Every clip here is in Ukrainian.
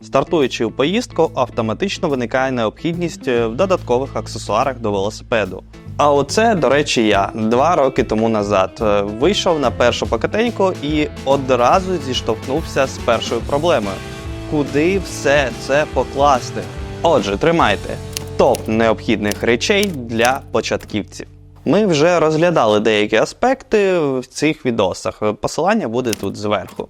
Стартуючи у поїздку, автоматично виникає необхідність е, в додаткових аксесуарах до велосипеду. А оце, до речі, я два роки тому назад е, вийшов на першу покатеньку і одразу зіштовхнувся з першою проблемою: куди все це покласти? Отже, тримайте топ необхідних речей для початківців. Ми вже розглядали деякі аспекти в цих відосах. Посилання буде тут зверху.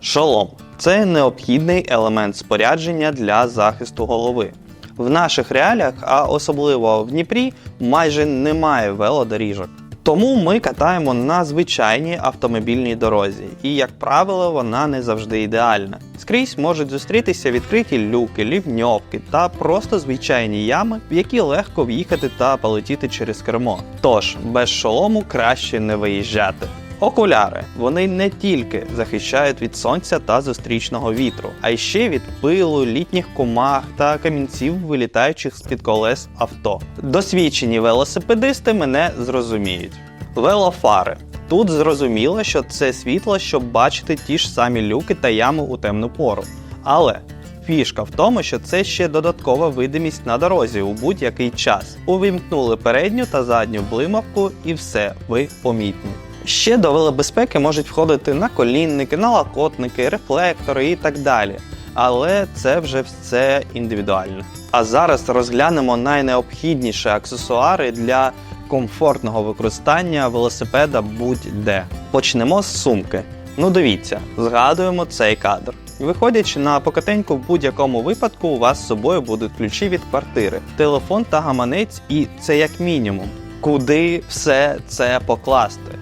Шолом це необхідний елемент спорядження для захисту голови. В наших реаліях, а особливо в Дніпрі, майже немає велодоріжок. Тому ми катаємо на звичайній автомобільній дорозі, і, як правило, вона не завжди ідеальна. Скрізь можуть зустрітися відкриті люки, лівньовки та просто звичайні ями, в які легко в'їхати та полетіти через кермо. Тож без шолому краще не виїжджати. Окуляри вони не тільки захищають від сонця та зустрічного вітру, а й ще від пилу, літніх комах та камінців, вилітаючих з під колес авто. Досвідчені велосипедисти мене зрозуміють. Велофари. Тут зрозуміло, що це світло, щоб бачити ті ж самі люки та ями у темну пору. Але фішка в тому, що це ще додаткова видимість на дорозі у будь-який час. Увімкнули передню та задню блимавку, і все, ви помітні. Ще до велобезпеки можуть входити наколінники, налокотники, рефлектори і так далі. Але це вже все індивідуально. А зараз розглянемо найнеобхідніші аксесуари для комфортного використання велосипеда будь-де. Почнемо з сумки. Ну дивіться, згадуємо цей кадр. Виходячи на покатеньку, в будь-якому випадку у вас з собою будуть ключі від квартири, телефон та гаманець, і це як мінімум. Куди все це покласти?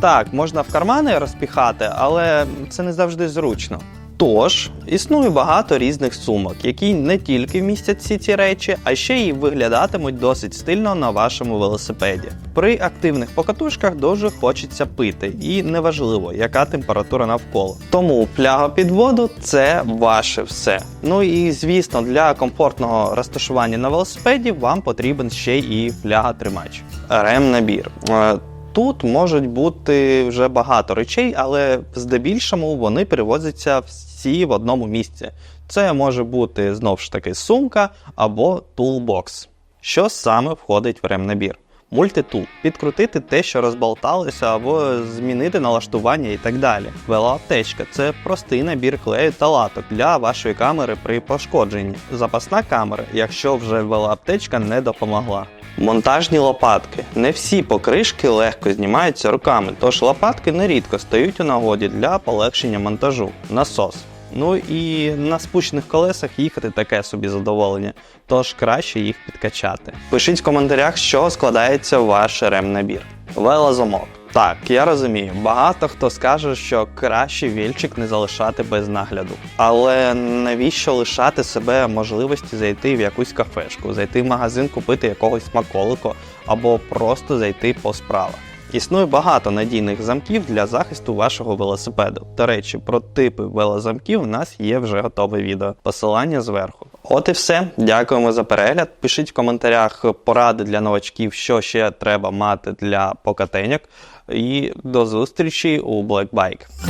Так, можна в кармани розпіхати, але це не завжди зручно. Тож, існує багато різних сумок, які не тільки вмістять всі ці речі, а ще й виглядатимуть досить стильно на вашому велосипеді. При активних покатушках дуже хочеться пити, і неважливо, яка температура навколо. Тому пляга під воду це ваше все. Ну і звісно, для комфортного розташування на велосипеді вам потрібен ще і фляга-тримач. Рем-набір. Е, Тут можуть бути вже багато речей, але здебільшому вони перевозяться всі в одному місці. Це може бути знову ж таки сумка або тулбокс. Що саме входить в ремнабір? Мультитул підкрутити те, що розболталося, або змінити налаштування і так далі. Велоаптечка це простий набір клею та латок для вашої камери при пошкодженні. Запасна камера, якщо вже велоаптечка не допомогла. Монтажні лопатки. Не всі покришки легко знімаються руками, тож лопатки нерідко стають у нагоді для полегшення монтажу. Насос. Ну і на спущених колесах їхати таке собі задоволення, тож краще їх підкачати. Пишіть в коментарях, з чого складається ваш ремнабір. Велозамок. Так, я розумію, багато хто скаже, що краще вільчик не залишати без нагляду. Але навіщо лишати себе можливості зайти в якусь кафешку, зайти в магазин, купити якогось смаколику або просто зайти по справах? Існує багато надійних замків для захисту вашого велосипеду. До речі, про типи велозамків у нас є вже готове відео. Посилання зверху. От і все. Дякуємо за перегляд. Пишіть в коментарях поради для новачків, що ще треба мати для покатеньок. І до зустрічі у Black Bike.